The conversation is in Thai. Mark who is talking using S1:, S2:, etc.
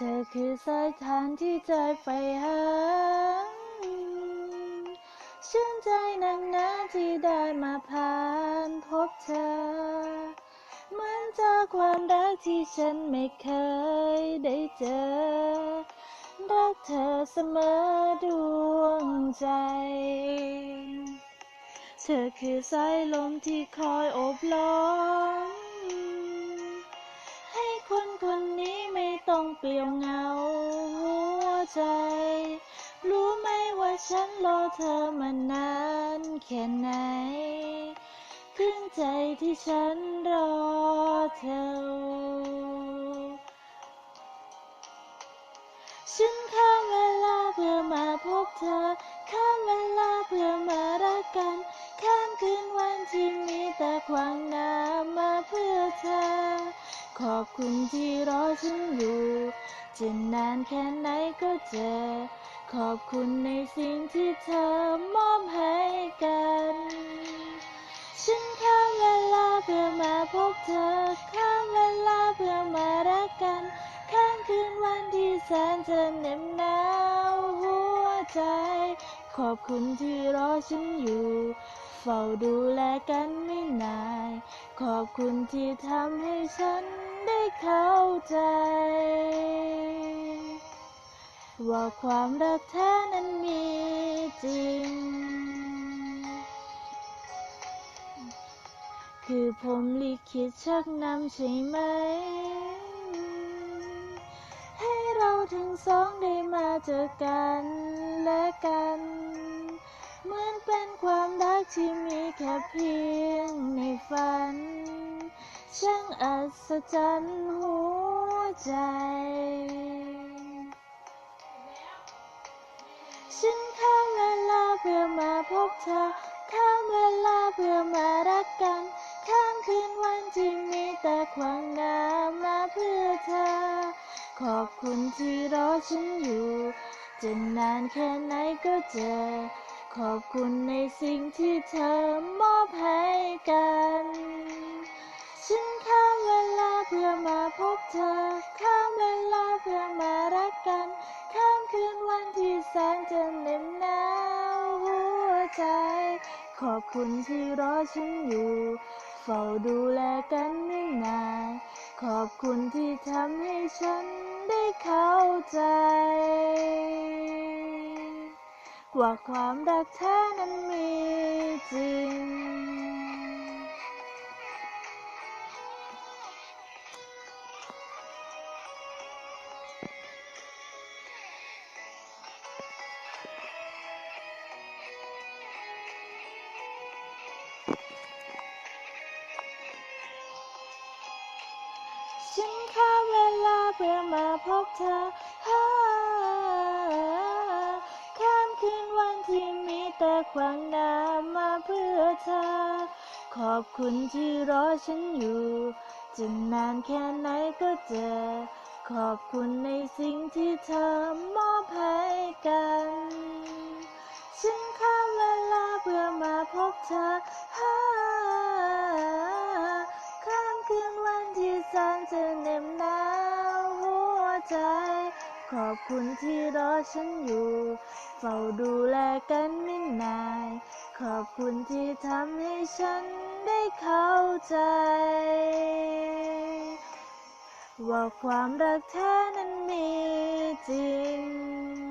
S1: เธอคือสายทานที่ใจใฝ่หาชื่นใจนักหนาที่ได้มาผ่านพบเธอ เหมือนเจอความรักที่ฉันไม่เคยได้เจอ รักเธอเสมอดวงใจ เธอคือสายลมที่คอยโอบล้อม เปลี่ยวเงาหัวใจ รู้ไหมว่าฉันรอเธอมานานแค่ไหนครึ่งใจที่ฉันรอเธอ ฉันข้ามเวลาเพื่อมาพบเธอ ข้ามเวลาเพื่อมารักกัน ข้ามคืนวันที่มีแต่ความงามมาเพื่อเธอ ขอบคุณที่รอฉันอยู่จะนานแค่ไหนก็เจอ ขอบคุณในสิ่งที่เธอมอบให้กัน ฉันข้ามเวลาเพื่อมาพบเธอ ข้ามเวลาเพื่อมารักกัน ข้ามคืนวันที่แสนจะเหน็บหนาวหัวใจ ขอบคุณที่รอฉันอยู่ เฝ้าดูแลกันไม่นาน ขอบคุณที่ทำให้ฉัน ได้เข้าใจ ว่าความรักแท้นั้นมีจริง คือผมลิขิตชักนำใช่ไหม ให้เราทั้งสองได้มาเจอกันและกัน เหมือนเป็นความรักที่มีแค่เพียงในฝัน ช่างอัศจรรย์หัวใจ ฉันข้ามเวลาเพื่อมาพบเธอ ข้ามเวลาเพื่อมารักกัน ข้ามคืนวันที่มีแต่ความงามมาเพื่อเธอ ขอบคุณที่รอฉันอยู่ จะนานแค่ไหนก็เจอ ขอบคุณในสิ่งที่เธอมอบให้กันฉัน ใจ ขอบคุณที่รอฉันอยู่ เฝ้าดูแลกันไม่นาน ขอบคุณที่ทำให้ฉันได้เข้าใจ ว่าความรักแท้นั้นมีจริง เพื่อมาพบเธอข้ามคืนวันที่มีแต่ความงามมาเพื่อเธอ ขอบคุณที่รอฉันอยู่จะนานแค่ไหนก็เจอ ขอบคุณในสิ่งที่เธอมอบให้กัน ฉันข้ามเวลาเพื่อมาพบเธอ ใจ ขอบคุณที่รอฉันอยู่ เฝ้าดูแลกันไม่นาย ขอบคุณที่ทำให้ฉันได้เข้าใจ ว่าความรักแท้นั้นมีจริง